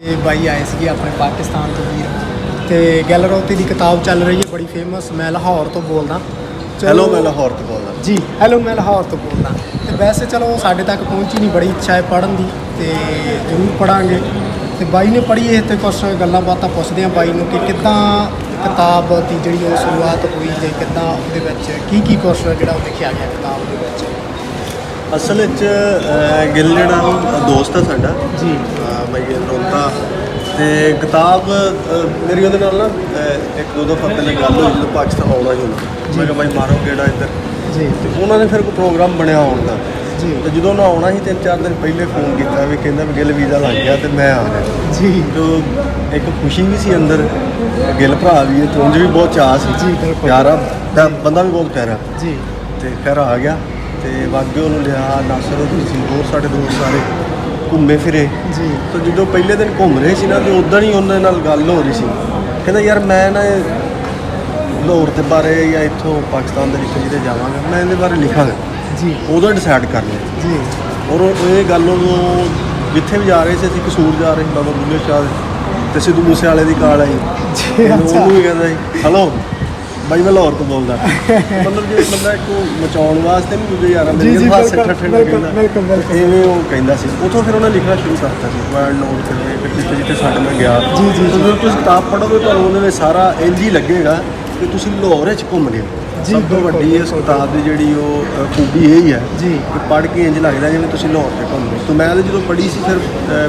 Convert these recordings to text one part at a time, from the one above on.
ਇਹ ਬਾਈ ਆਏ ਸੀਗੇ ਆਪਣੇ ਪਾਕਿਸਤਾਨ ਤੋਂ ਵੀਰ। ਤੇ ਗੈਲਰੋਤੀ ਦੀ ਕਿਤਾਬ ਚੱਲ ਰਹੀ ਹੈ ਬੜੀ ਫੇਮਸ ਮੈਂ ਲਾਹੌਰ ਤੋਂ ਬੋਲਦਾ। ਚਲੋ- ਹੈਲੋ ਮੈਂ ਲਾਹੌਰ ਤੋਂ ਬੋਲਦਾ। ਜੀ ਹੈਲੋ ਮੈਂ ਲਾਹੌਰ ਤੋਂ ਬੋਲਦਾ। ਤੇ ਵੈਸੇ ਚਲੋ ਸਾਡੇ ਤੱਕ ਪਹੁੰਚੀ ਨਹੀਂ ਬੜੀ ਇੱਛਾ ਹੈ ਪੜ੍ਹਨ ਦੀ ਤੇ ਜ਼ਰੂਰ ਪੜਾਂਗੇ ਤੇ ਬਾਈ ਨੇ ਪੜ੍ਹੀ ਇਹ ਤੇ ਕੁਝ ਗੱਲਾਂ ਬਾਤਾਂ ਪੁੱਛਦੇ ਆ ਬਾਈ ਨੂੰ ਕਿ ਕਿੱਦਾਂ ਕਿਤਾਬ ਦੀ ਜਿਹੜੀ ਉਹ ਸ਼ੁਰੂਆਤ ਹੋਈ ਤੇ ਕਿੱਦਾਂ ਉਹਦੇ ਵਿੱਚ ਕੀ ਕੀ ਕੁਛ ਜਿਹੜਾ ਉਹ ਲਿਖਿਆ ਗਿਆ ਕਿਤਾਬ ਦੇ ਵਿੱਚ। ਅਸਲ ਵਿੱਚ ਅਹ, ਗਿੱਲ ਜਿਹੜਾ ਉਹ ਦੋਸਤ ਹੈ ਸਾਡਾ। ਜੀ। ਗਿੱਲ ਰੋਂਤਾ ਤੇ। ਕਿਤਾਬ ਮੇਰੀ ਉਹਦੇ ਨਾਲ ਨਾ ਇੱਕ ਦੋ ਦਫਾ ਪਹਿਲੇ ਗੱਲ ਹੋਈ ਜਦੋਂ ਪਾਕਿਸਤਾਨ ਆਉਣਾ ਹੀ ਹੁੰਦਾ ਮੈਂ ਕਿਹਾ ਬਾਈ ਮਾਰੋ ਕਿਹੜਾ ਇੱਧਰ। ਜੀ। ਤੇ ਉਹਨਾਂ ਨੇ ਫਿਰ ਕੋਈ ਪ੍ਰੋਗਰਾਮ ਬਣਿਆ ਆਉਣ ਦਾ। ਜੀ। ਤੇ ਜਦੋਂ ਉਹਨਾਂ ਆਉਣਾ ਸੀ ਤਿੰਨ ਚਾਰ ਦਿਨ ਪਹਿਲੇ ਫੋਨ ਕੀਤਾ ਵੀ ਕਹਿੰਦਾ ਵੀ ਗਿੱਲ ਵੀਜ਼ਾ ਲੱਗ ਗਿਆ ਤੇ ਮੈਂ ਆ ਰਿਹਾ। ਜੀ। ਤੇ ਇੱਕ ਖੁਸ਼ੀ ਵੀ ਸੀ ਅੰਦਰ। ਗਿੱਲ ਭਰਾ ਵੀ ਤੇ ਉਂਝ ਵੀ ਬਹੁਤ ਚਾਅ ਸੀ। ਜੀ। ਪਿਆਰਾ ਬੰਦਾ ਵੀ ਬਹੁਤ ਪਿਆਰਾ। ਜੀ। ਤੇ ਫਿਰ ਆ ਗਿਆ। ਤੇ ਵਾਗਿਓ ਨੂੰ ਲਿਆ ਨਾਸਰ ਉਹਦੀ ਸੀ ਹੋਰ ਸਾਡੇ ਦੋਸਤ ਸਾਰੇ ਘੁੰਮੇ ਫਿਰੇ। ਜੀ। ਤੇ ਜਦੋਂ ਪਹਿਲੇ ਦਿਨ ਘੁੰਮ ਰਹੇ ਸੀ ਨਾ ਤੇ ਉਦੋਂ ਹੀ ਉਹਨਾਂ ਨਾਲ ਗੱਲ ਹੋ ਰਹੀ ਸੀ। ਕਹਿੰਦਾ ਯਾਰ ਮੈਂ ਨਾ ਲਾਹੌਰ ਦੇ ਬਾਰੇ ਜਾਂ ਇੱਥੋਂ ਪਾਕਿਸਤਾਨ ਦੇ ਵਿੱਚ ਜਿਹਦੇ ਜਾਵਾਂਗਾ। ਮੈਂ ਇਹਦੇ ਬਾਰੇ ਲਿਖਾਂਗਾ। ਜੀ। ਉਦੋਂ ਡਿਸਾਈਡ ਕਰ ਲਿਆ। ਜੀ। ਔਰ ਉਹ ਇਹ ਗੱਲ ਉਹਨੂੰ ਜਿੱਥੇ ਵੀ ਜਾ ਰਹੇ ਸੀ ਅਸੀਂ ਕਸੂਰ ਜਾ ਰਹੇ ਸੀ ਬਾਬਾ ਬੁੱਲੇ ਸ਼ਾਹ ਤੇ ਸਿੱਧੂ ਮੂਸੇ ਵਾਲੇ ਦੀ ਕਾਲ ਆਈ। ਜੀ ਅੱਛਾ। ਉਹਨੂੰ ਵੀ ਕਹਿੰਦਾ ਸੀ ਹਲੋ ਬਾਈ ਮੈਂ ਲਾਹੌਰ ਤੋਂ ਬੋਲਦਾ। ਮਤਲਬ ਜੇ ਬੰਦਾ ਇੱਕ ਮਚਾਉਣ ਵਾਸਤੇ ਨਹੀਂ ਦੂਜੇ ਯਾਰਾਂ ਜੀ, ਜੀ, ਹਾਸੇ ਠੱਠੇ ਬਿਲਕੁਲ। ਐਵੇਂ ਉਹ ਕਹਿੰਦਾ ਸੀ। ਉਥੋਂ ਫਿਰ ਉਹਨੇ ਲਿਖਣਾ ਸ਼ੁਰੂ ਕਰਤਾ ਸੀ ਵਰਡ ਨੋਟ ਕਰਨੇ ਫਿਰ ਜਿੱਥੇ ਜਿੱਥੇ ਸਾਡੇ ਨਾਲ ਗਿਆ। ਜੀ, ਜੀ। ਜਦੋਂ ਤੁਸੀਂ ਕਿਤਾਬ ਪੜ੍ਹੋਗੇ ਤੁਹਾਨੂੰ ਉਹਦੇ ਵਿੱਚ ਸਾਰਾ ਇੰਜ ਹੀ ਲੱਗੇਗਾ ਕਿ ਤੁਸੀਂ ਲਾਹੌਰ ਵਿੱਚ ਘੁੰਮ ਰਹੇ ਹੋ ਸਭ ਤੋਂ ਵੱਡੀ ਇਸ ਕਿਤਾਬ ਦੀ ਜਿਹੜੀ ਉਹ ਖੂਬੀ ਇਹ ਹੀ ਹੈ ਜੀ। ਕਿ ਪੜ੍ਹ ਕੇ ਇੰਜ ਲੱਗਦਾ ਜਿਵੇਂ ਤੁਸੀਂ ਲਾਹੌਰ ਤੇ ਘੁੰਮ ਰਹੇ ਹੋ। ਤੇ ਮੈਂ ਤਾਂ ਜਦੋਂ ਪੜ੍ਹੀ ਸੀ ਫਿਰ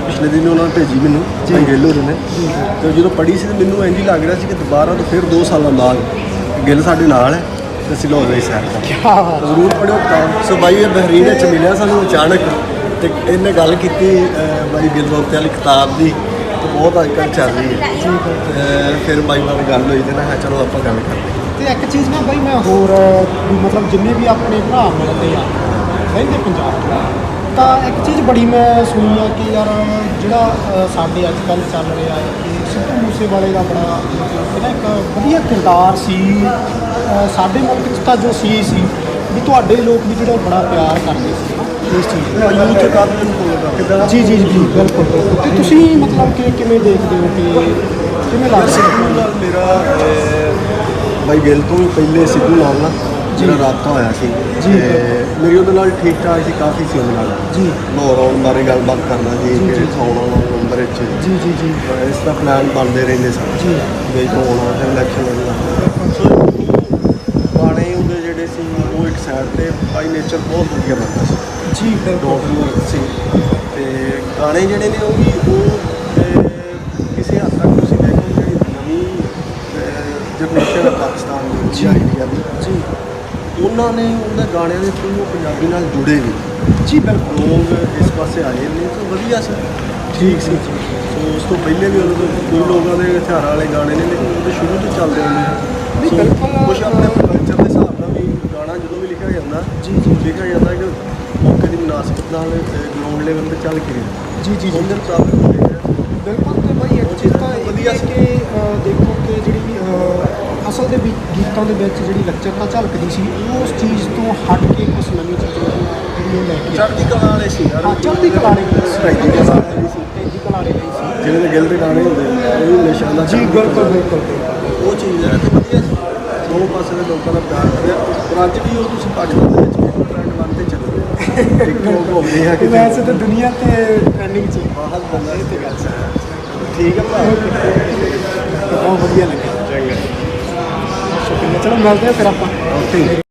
ਪਿਛਲੇ ਦਿਨ ਉਹਨਾਂ ਨੇ ਭੇਜੀ ਮੈਨੂੰ ਹੋਰਾਂ ਨੇ। ਤੇ ਜਦੋਂ ਪੜ੍ਹੀ ਸੀ ਤੇ ਮੈਨੂੰ ਇੰਜ ਹੀ ਲੱਗ ਰਿਹਾ ਸੀ ਕਿ ਦੁਬਾਰਾ ਤੋਂ ਫਿਰ 2 ਸਾਲਾਂ ਬਾਅਦ ਗਿੱਲ ਸਾਡੇ ਨਾਲ ਹੈ ਤੇ ਅਸੀਂ ਲਾਹੌਰ ਦੇ ਸੈਰ ਕਰਾਂਗੇ ਕੀ ਜ਼ਰੂਰ ਪੜਿਓ ਕਿਤਾਬ ਸੋ ਬਾਈ ਇਹ ਬਹਿਰੀਨ ਵਿੱਚ ਮਿਲਿਆ ਸਾਨੂੰ ਅਚਾਨਕ ਤੇ ਇਹਨੇ ਗੱਲ ਕੀਤੀ ਅਹ, ਬਾਈ ਗਿੱਲ ਰੋਤੇ ਵਾਲੀ ਕਿਤਾਬ ਦੀ। ਤੇ ਬਹੁਤ ਅੱਜ ਕੱਲ੍ਹ ਚੱਲ ਰਹੀ ਹੈ। ਤੇ ਫਿਰ ਬਾਈ ਨਾਲ ਗੱਲ ਹੋਈ ਤੇ ਮੈਂ ਕਿਹਾ ਚਲੋ ਆਪਾਂ ਗੱਲ ਕਰਦੇ ਹਾਂ। ਤੇ ਇੱਕ ਚੀਜ਼ ਨਾ ਬਈ ਮੈਂ ਹੋਰ ਵੀ ਮਤਲਬ ਜਿੰਨੇ ਵੀ ਆਪਣੇ ਭਰਾ ਮਿਲਦੇ ਆ ਰਹਿੰਦੇ ਪੰਜਾਬ ਚ। ਤਾਂ ਇੱਕ ਚੀਜ਼ ਬੜੀ ਮੈਂ ਸੁਣੀ ਆ ਕਿ ਯਾਰ ਜਿਹੜਾ ਅ, ਸਾਡੇ ਅੱਜ ਕੱਲ੍ਹ ਚੱਲ ਰਿਹਾ ਹੈ ਕਿ ਸਿੱਧੂ ਮੂਸੇ ਵਾਲੇ ਦਾ ਬੜਾ ਮਤਲਬ ਕਿ ਨਾ ਇੱਕ ਵਧੀਆ ਕਿਰਦਾਰ ਸੀ ਅ, ਸਾਡੇ ਮੁਲਕ 'ਚ ਤਾਂ ਜੋ ਸੀ ਸੀ ਵੀ ਤੁਹਾਡੇ ਲੋਕ ਵੀ ਜਿਹੜਾ ਬੜਾ ਪਿਆਰ ਕਰਦੇ ਸੀ। ਇਸ ਚੀਜ਼ ਨੂੰ। ਯੂਥ ਨੂੰ ਕਿਦਾਂ ਜੀ ਜੀ ਜੀ ਬਿਲਕੁਲ ਬਿਲਕੁਲ। ਤੇ ਤੁਸੀਂ ਮਤਲਬ ਕਿ ਕਿਵੇਂ ਦੇਖਦੇ ਹੋ ਕਿ ਕਿਵੇਂ ਲੱਗਦਾ? ਸਿੱਧੂ ਨਾਲ ਮੇਰਾ ਅਹ, ਬਾਈ ਗਿੱਲ ਤੋਂ ਵੀ ਪਹਿਲੇ ਸਿੱਧੂ ਨਾਲ। ਨਾ ਜਿਹੜਾ ਰਾਬਤਾ ਹੋਇਆ ਸੀ ਜੀ। ਤੇ ਮੇਰੀ ਉਹਦੇ ਨਾਲ ਠੀਕ ਠਾਕ ਸੀ ਕਾਫੀ ਸੀ ਉਹਦੇ ਨਾਲ। ਜੀ। ਆਉਣ ਬਾਰੇ ਗੱਲਬਾਤ ਕਰਨਾ ਜੀ ਜੀ, ਕਿ ਜੀ। ਆਉਣਾ ਨਵੰਬਰ ਵਿੱਚ। ਜੀ ਜੀ ਜੀ। ਇਸ ਦਾ ਪਲਾਨ ਬਣਦੇ ਰਹਿੰਦੇ ਸਨ। ਜੀ। ਤੋਂ ਆਉਣਾ ਫਿਰ ਇਲੈਕਸ਼ਨ ਲੱਗਣਾ ਗਾਣੇ ਉਹਦੇ ਜਿਹੜੇ ਸੀ ਉਹ ਇੱਕ ਸਾਈਡ ਤੇ ਬਾਈ ਨੇਚਰ ਬਹੁਤ ਵਧੀਆ ਬਣਦਾ ਸੀ। ਜੀ ਬਿਲਕੁਲ। ਸੀ। ਤੇ ਗਾਣੇ ਜਿਹੜੇ ਨੇ ਉਹ ਵੀ ਉਹ ਕਿਸੇ ਹੱਦ ਤੱਕ ਤੁਸੀਂ ਦੇਖੋ ਜਿਹੜੀ ਨਵੀਂ ਜਨਰੇਸ਼ਨ ਪਾਕਿਸਤਾਨ ਦੀ ਜੀ। ਜਾਂ ਇੰਡੀਆ ਦੀ। ਜੀ। ਉਹਨਾਂ ਨੇ ਉਹਨਾਂ ਗਾਣਿਆਂ ਦੇ ਥਰੂ ਉਹ ਪੰਜਾਬੀ ਨਾਲ ਜੁੜੇ ਵੀ। ਜੀ ਬਿਲਕੁਲ। ਲੋਕ ਇਸ ਪਾਸੇ ਆਏ ਨੇ ਤਾਂ ਵਧੀਆ ਸੀ। ਠੀਕ ਸੀ। ਸੋ ਉਸ ਤੋਂ ਪਹਿਲੇ ਵੀ ਉਦੋਂ ਕੋਈ ਲੋਕਾਂ ਦੇ ਹਥਿਆਰਾਂ ਵਾਲੇ ਗਾਣੇ ਨੇ ਲੇਕਿਨ ਉਹਦੇ ਸ਼ੁਰੂ ਤੋਂ ਚੱਲਦੇ ਹੁੰਦੇ ਨਹੀਂ, ਸੋ ਬਿਲਕੁਲ। ਕੁਛ ਆਪਣੇ ਕਲਚਰ ਦੇ ਹਿਸਾਬ ਨਾਲ ਵੀ ਗਾਣਾ ਜਦੋਂ ਵੀ ਲਿਖਿਆ ਜਾਂਦਾ ਜੀ, ਜੀ। ਲਿਖਿਆ ਜਾਂਦਾ ਕਿ ਮੌਕੇ ਦੀ ਮੁਨਾਸਬਤ ਨਾਲ ਗਰਾਊਂਡ ਲੈਵਲ ਤੇ ਚੱਲ ਕੇ। ਰਿਹਾ ਜੀ ਜੀ। ਜੀ ਉਹਦੇ ਮੁਤਾਬਕ ਰਿਹਾ ਬਿਲਕੁਲ ਤੇ ਭਾਈ ਇੱਕ ਚੀਜ਼ ਤਾਂ ਵਧੀਆ ਸੀ। ਕਿ ਦੇਖੋ ਕਿ ਜਿਹੜੀ ਅਸਲ ਦੇ ਵੀ ਗੀਤਾਂ ਦੇ ਵਿੱਚ ਜਿਹੜੀ ਲੱਚਰਤਾ ਝਲਕਦੀ ਸੀ ਉਸ ਚੀਜ਼ ਤੋਂ ਹਟ ਕੇ ਕੁਝ ਨਵੀਂ ਚੀਜ਼ ਉਹ ਲੈ ਕੇ। ਚੜ੍ਹਦੀ ਕਲਾ ਵਾਲੇ ਸੀ ਯਾਰ। ਹਾਂ ਚੜ੍ਹਦੀ ਕਲਾ ਵਾਲੀ ਸੀ। ਚੜ੍ਹਦੀ ਕਲਾ ਵਾਲੇ ਸੀ। ਚੜ੍ਹਦੀ ਕਲਾ ਵਾਲੀ ਸੀ ਜਿਹੜੇ ਦੇ ਗਿਲ ਦੇ ਗਾਣੇ ਹੁੰਦੇ ਆ, ਉਹ ਵੀ ਨਸ਼ਾ ਦਾ ਜੀ ਬਿਲਕੁਲ ਬਿਲਕੁਲ। ਉਹ ਚੀਜ਼ ਹੈ ਤੇ ਵਧੀਆ ਸੀ। ਦੋ ਪਾਸੇ ਦੇ ਲੋਕਾਂ ਦਾ ਪਿਆਰ ਕਰਿਆ। ਪਰ ਅੱਜ ਵੀ ਉਹ ਤੁਸੀਂ ਪਾਕਿਸਤਾਨ ਦੇ ਵਿੱਚ ਟ੍ਰੈਂਡ ਬਣ ਤੇ ਚੱਲ ਰਿਹਾ। ਟਿਕਟੋਕ ਹੋ ਰਹੀ ਹੈ ਕਿ ਵੈਸੇ ਤਾਂ ਦੁਨੀਆ ਤੇ ਟ੍ਰੈਂਡਿੰਗ ਚ ਹੀ ਬਾਹਰ ਬੰਦਾ ਇਹ ਤੇ ਗੱਲ ਠੀਕ ਹੈ ਭਰਾ। ਬਹੁਤ ਵਧੀਆ ਲੱਗਿਆ। ਚਲੋ ਮਿਲਦੇ ਆ ਫਿਰ ਆਪਾਂ। ਓਕੇ।